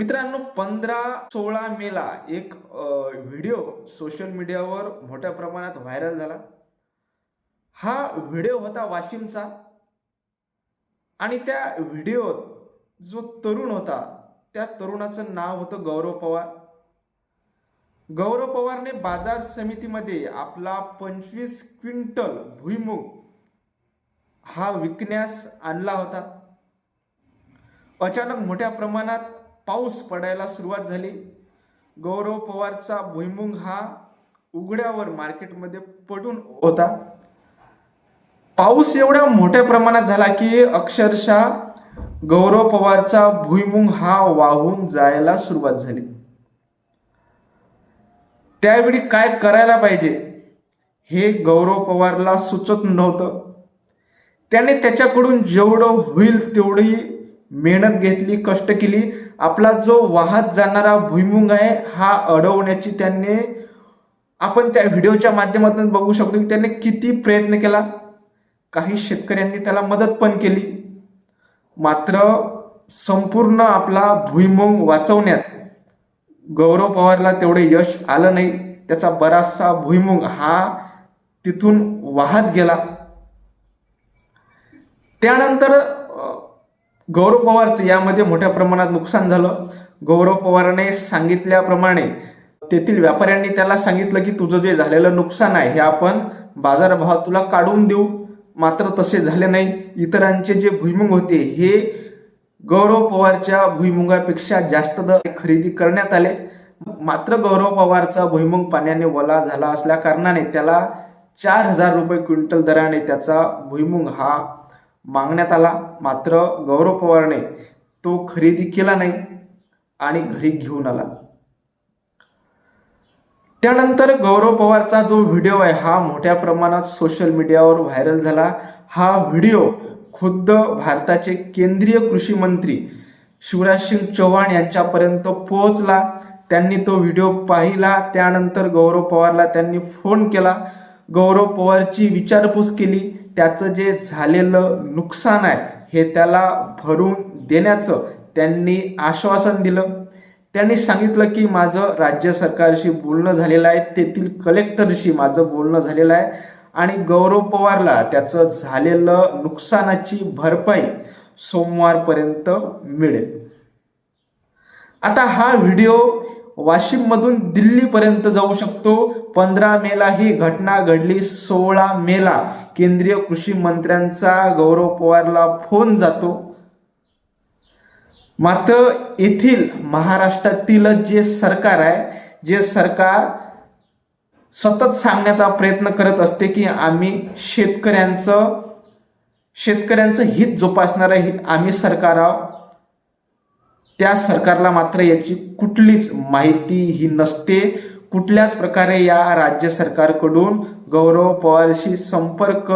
मित्रांनो पंधरा सोळा मेला एक व्हिडिओ सोशल मीडियावर मोठ्या प्रमाणात व्हायरल झाला. हा व्हिडिओ होता वाशिमचा आणि त्या व्हिडिओत जो तरुण होता त्या तरुणाचं नाव होतं गौरव पवार. गौरव पवारने बाजार समितीमध्ये आपला पंचवीस क्विंटल भुईमुग हा विकण्यास आणला होता. अचानक मोठ्या प्रमाणात पाऊस पडायला सुरुवात झाली. गौरव पवारचा भुईमुंग हा उघड्यावर मार्केटमध्ये पडून होता. पाऊस एवढ्या मोठ्या प्रमाणात झाला की अक्षरशः गौरव पवारचा भुईमुंग हा वाहून जायला सुरुवात झाली. त्यावेळी काय करायला पाहिजे हे गौरव पवारला सुचत नव्हतं. त्याने त्याच्याकडून जेवढं होईल तेवढी मेहनत घेतली कष्ट केली. आपला जो वाहत जाणारा भुईमुंग आहे हा अडवण्याची त्यांनी आपण त्या व्हिडिओच्या माध्यमातून बघू शकतो की त्यांनी किती प्रयत्न केला. काही शेतकऱ्यांनी त्याला मदत पण केली. मात्र संपूर्ण आपला भुईमुंग वाचवण्यात गौरव पवारला तेवढे यश आलं नाही. त्याचा बराचसा भुईमुंग हा तिथून वाहत गेला. त्यानंतर गौरव पवारचं यामध्ये मोठ्या प्रमाणात नुकसान झालं. गौरव पवारने सांगितल्याप्रमाणे तेथील व्यापाऱ्यांनी त्याला सांगितलं की तुझं जे झालेलं नुकसान आहे हे आपण बाजारभाव तुला काढून देऊ. मात्र तसे झाले नाही. इतरांचे जे भुईमुंग होते हे गौरव पवारच्या भुईमुगापेक्षा जास्त दर खरेदी करण्यात आले. मात्र गौरव पवारचा भुईमुंग पाण्याने वला झाला असल्या कारणाने त्याला चार हजार रुपये क्विंटल दराने त्याचा भुईमुंग हा मागण्यात आला. मात्र गौरव पवारने तो खरेदी केला नाही आणि घरी घेऊन आला. त्यानंतर गौरव पवारचा जो व्हिडिओ आहे हा मोठ्या प्रमाणात सोशल मीडियावर व्हायरल झाला. हा व्हिडिओ खुद्द भारताचे केंद्रीय कृषी मंत्री शिवराज सिंग चौहान यांच्यापर्यंत पोहोचला. त्यांनी तो व्हिडिओ पाहिला. त्यानंतर गौरव पवारला त्यांनी फोन केला. गौरव पवारची विचारपूस केली. त्याचं जे झालेलं नुकसान आहे हे त्याला भरून देण्याचं त्यांनी आश्वासन दिलं. त्यांनी सांगितलं की माझं राज्य सरकारशी बोलणं झालेलं आहे तेथील कलेक्टरशी माझं बोलणं झालेलं आहे आणि गौरव पवारला त्याचं झालेलं नुकसानाची भरपाई सोमवारपर्यंत मिळेल. आता हा व्हिडिओ वाशिममधून दिल्लीपर्यंत जाऊ शकतो. पंधरा मेला ही घटना घडली सोळा मेला केंद्रीय कृषी मंत्र्यांचा गौरव पवारला फोन जातो. मात्र येथील महाराष्ट्रातील जे सरकार आहे जे सरकार सतत सांगण्याचा प्रयत्न करत असते की आम्ही शेतकऱ्यांचं शेतकऱ्यांचं हित जोपासणारं आम्ही सरकार आहोत. त्या सरकारला मात्र याची कुठलीच माहिती ही नसते. कुठल्याच प्रकारे या राज्य सरकारकडून गौरव पवारशी संपर्क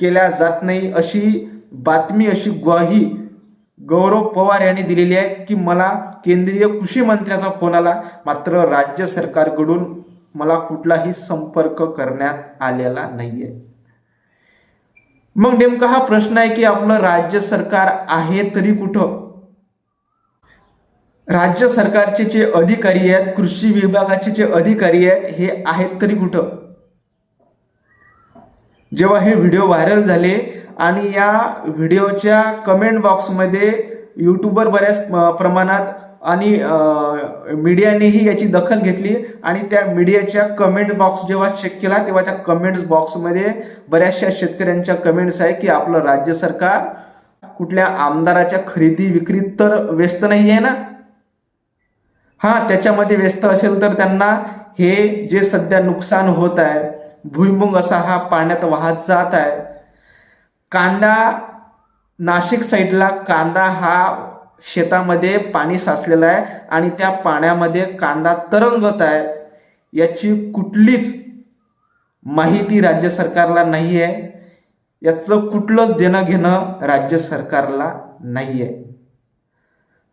केला जात नाही अशी बातमी अशी ग्वाही गौरव पवार यांनी दिलेली आहे की मला केंद्रीय कृषी मंत्र्याचा फोन आला. मात्र राज्य सरकारकडून मला कुठलाही संपर्क करण्यात आलेला नाहीये. मग नेमका हा प्रश्न आहे की आपलं राज्य सरकार आहे तरी कुठं? राज्य सरकारचे जे अधिकारी आहेत कृषी विभागाचे जे अधिकारी आहेत हे आहेत तरी कुठं? जेव्हा हे व्हिडिओ व्हायरल झाले आणि या व्हिडिओच्या कमेंट बॉक्समध्ये युट्यूबर बऱ्याच प्रमाणात आणि मीडियानेही याची दखल घेतली आणि त्या मीडियाच्या कमेंट बॉक्स जेव्हा चेक केला तेव्हा त्या कमेंट्स बॉक्समध्ये बऱ्याचशा शेतकऱ्यांच्या कमेंट्स आहे की आपलं राज्य सरकार कुठल्या आमदाराच्या खरेदी विक्रीत तर व्यस्त नाही आहे ना? हा त्याच्यामध्ये व्यस्त असेल तर त्यांना हे जे सध्या नुकसान होत आहे भुईमुंग असा हा पाण्यात वाहत जात आहे. कांदा नाशिक साईडला कांदा हा शेतामध्ये पाणी साचलेलं आहे आणि त्या पाण्यामध्ये कांदा तरंगत आहे. याची कुठलीच माहिती राज्य सरकारला नाही आहे याचं कुठलंच देणं घेणं राज्य सरकारला नाही आहे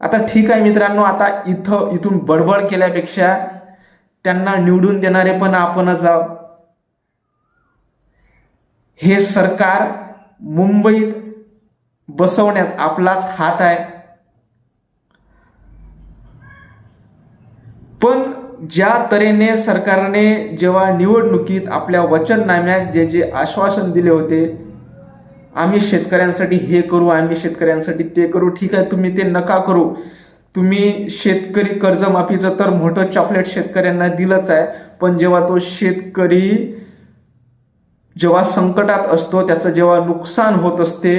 आता ठीक आहे मित्रांनो आता इथं इथून बडबड केल्यापेक्षा त्यांना निवडून देणारे पण आपणच आहोत. हे सरकार मुंबईत बसवण्यात आपलाच हात आहे. पण ज्या तऱ्हेने सरकारने जेव्हा निवडणुकीत आपल्या वचननाम्यात जे जे आश्वासन दिले होते आम्ही शेतकऱ्यांसाठी हे करू आम्ही शेतकऱ्यांसाठी ते करू. ठीक आहे तुम्ही ते नका करू. तुम्ही शेतकरी कर्जमाफीचं तर मोठं चॉकलेट शेतकऱ्यांना दिलंच आहे पण जेव्हा तो शेतकरी जेव्हा संकटात असतो त्याचं जेव्हा नुकसान होत असते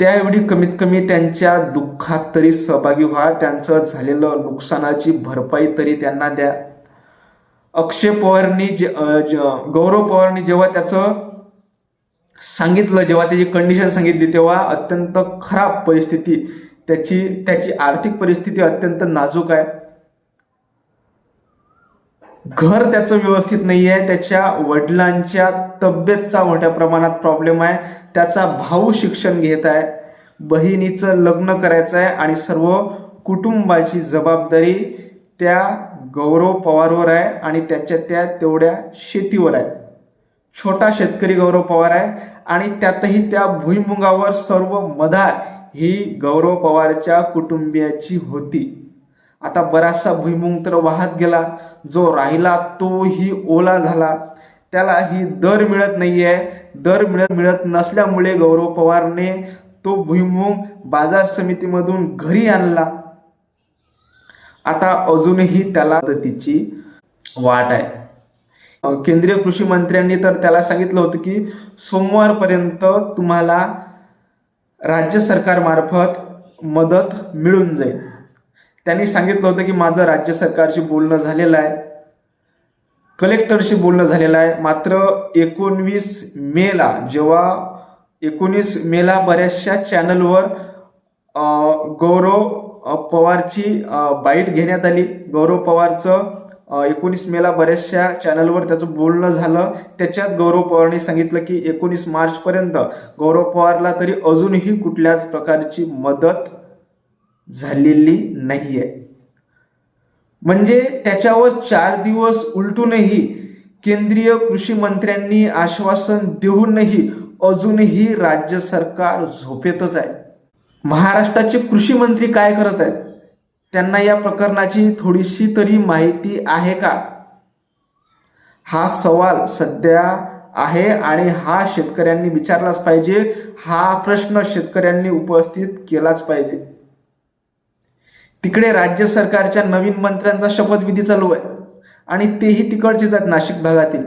त्याएवढी कमीत कमी त्यांच्या दुःखात तरी सहभागी व्हा. त्यांचं झालेलं नुकसानाची भरपाई तरी त्यांना द्या. अक्षय पवारनी जे गौरव पवारनी जेव्हा त्याचं सांगितलं जेव्हा त्याची कंडिशन सांगितली तेव्हा अत्यंत खराब परिस्थिती. त्याची त्याची आर्थिक परिस्थिती अत्यंत नाजूक आहे. घर त्याचं व्यवस्थित नाही आहे त्याच्या वडिलांच्या तब्येतचा मोठ्या प्रमाणात प्रॉब्लेम आहे त्याचा भाऊ शिक्षण घेत आहे बहिणीचं लग्न करायचं आहे आणि सर्व कुटुंबाची जबाबदारी त्या गौरव पवारवर आहे आणि त्याच्या त्या तेवढ्या शेतीवर आहे. छोटा शेतकरी गौरव पवार आहे आणि त्यातही त्या भुईमुगावर सर्व मधार ही गौरव पवारच्या कुटुंबियाची होती. आता बराचसा भुईमुंग तर वाहत गेला जो राहिला तोही ओला झाला. त्याला ही दर मिळत नाही आहे दर मिळत मिळत नसल्यामुळे गौरव पवारने तो भुईमुंग बाजार समितीमधून घरी आणला. आता अजूनही त्याला मदतीची वाट आहे. केंद्रीय कृषी मंत्र्यांनी तर त्याला सांगितलं होतं की सोमवारपर्यंत तुम्हाला राज्य सरकारमार्फत मदत मिळून जाईल. त्यांनी सांगितलं होतं की माझं राज्य सरकारशी बोलणं झालेलं आहे. कलेक्टरशी बोलणं झालेलं आहे. मात्र एकोणवीस मेला जेव्हा एकोणीस मेला बऱ्याचशा चॅनलवर गौरव पवारची बाईट घेण्यात आली. गौरव पवारचं एकोणीस मेला बऱ्याचशा चॅनलवर त्याचं बोलणं झालं. त्याच्यात गौरव पवारने सांगितलं की एकोणीस मार्चपर्यंत गौरव पवारला तरी अजूनही कुठल्याच प्रकारची मदत झालेली नाही आहे म्हणजे त्याच्यावर चार दिवस उलटूनही केंद्रीय कृषी मंत्र्यांनी आश्वासन देऊनही अजूनही राज्य सरकार झोपेतच आहे. महाराष्ट्राचे कृषी मंत्री काय करत आहेत? त्यांना या प्रकरणाची थोडीशी तरी माहिती आहे का? हा सवाल सध्या आहे आणि हा शेतकऱ्यांनी विचारलाच पाहिजे. हा प्रश्न शेतकऱ्यांनी उपस्थित केलाच पाहिजे. तिकडे राज्य सरकारच्या नवीन मंत्र्यांचा शपथविधी चालू आहे आणि तेही तिकडचेच आहेत नाशिक भागातील.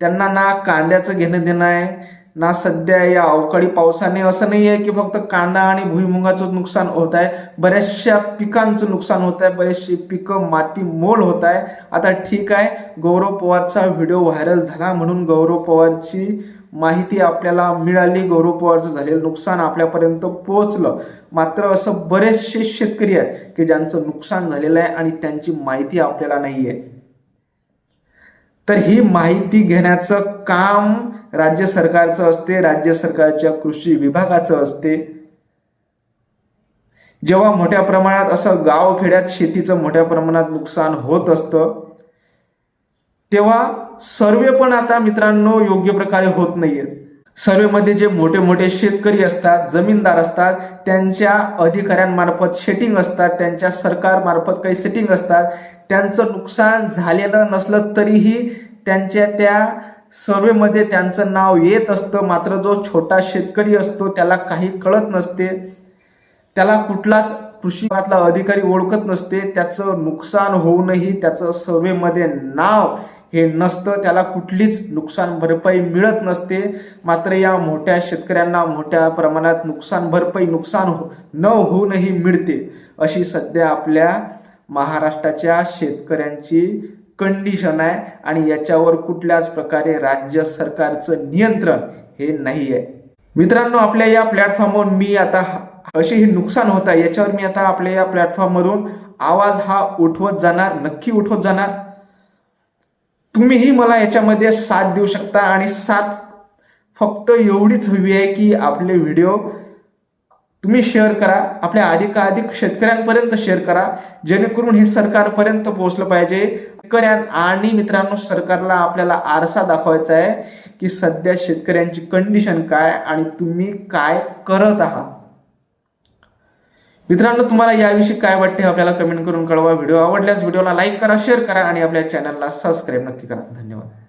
त्यांना ना कांद्याचं घेणं देणं आहे ना सध्या या अवकाळी पावसाने. असं नाही आहे की फक्त कांदा आणि भुईमुगाचं नुकसान होत आहे. बऱ्याचशा पिकांचं नुकसान होत आहे. बरेचशी पिकं माती मोल होत आहे. आता ठीक आहे. गौरव पवारचा व्हिडिओ व्हायरल झाला म्हणून गौरव पवारची माहिती आपल्याला मिळाली. गौरव पवारचं झालेलं नुकसान आपल्यापर्यंत पोहोचलं. मात्र असं बरेचसे शेतकरी आहेत की ज्यांचं नुकसान झालेलं आहे आणि त्यांची माहिती आपल्याला नाही आहे तर ही माहिती घेण्याचं काम राज्य सरकारचं असते राज्य सरकारच्या कृषी विभागाचं असते. जेव्हा मोठ्या प्रमाणात असं गावखेड्यात शेतीचं मोठ्या प्रमाणात नुकसान होत असतं तेव्हा सर्वे पण आता मित्रांनो योग्य प्रकारे होत नाहीयेत सर्वेमध्ये जे मोठे मोठे शेतकरी असतात जमीनदार असतात त्यांच्या अधिकाऱ्यांमार्फत सेटिंग असतात त्यांच्या सरकारमार्फत काही सेटिंग असतात त्यांचं नुकसान झालेलं नसलं तरीही त्यांच्या त्या सर्वेमध्ये त्यांचं नाव येत असतं. मात्र जो छोटा शेतकरी असतो त्याला काही कळत नसते. त्याला कुठलाच कृषी विभागातला अधिकारी ओळखत नसते. त्याचं नुकसान होऊनही त्याचं सर्वेमध्ये नाव हे नसतं. त्याला कुठलीच नुकसान भरपाई मिळत नसते. मात्र या मोठ्या शेतकऱ्यांना मोठ्या प्रमाणात नुकसान भरपाई नुकसान हो न होऊनही मिळते अशी सध्या आपल्या महाराष्ट्राच्या शेतकऱ्यांची कंडिशन आहे आणि याच्यावर कुठल्याच प्रकारे राज्य सरकारचं नियंत्रण हे नाही आहे मित्रांनो आपल्या या प्लॅटफॉर्मवर मी आता असे हे नुकसान होत आहे याच्यावर मी आता आपल्या या प्लॅटफॉर्मवरून आवाज हा उठवत जाणार नक्की उठवत जाणार. तुम्हीही मला याच्यामध्ये साथ देऊ शकता आणि साथ फक्त एवढीच हवी आहे की आपले व्हिडिओ तुम्ही शेअर करा. आपल्या अधिकाधिक शेतकऱ्यांपर्यंत शेअर करा. जेणेकरून हे सरकारपर्यंत पोहोचलं पाहिजे. शेतकऱ्यां आणि मित्रांनो सरकारला आपल्याला आरसा दाखवायचा आहे की सध्या शेतकऱ्यांची कंडिशन काय आणि तुम्ही काय करत आहात. मित्रांनो तुम्हाला याविषयी काय वाटते आपल्याला कमेंट करून कळवा. व्हिडिओ आवडल्यास व्हिडिओला लाईक करा शेअर करा आणि आपल्या चॅनलला सबस्क्राईब नक्की करा. धन्यवाद.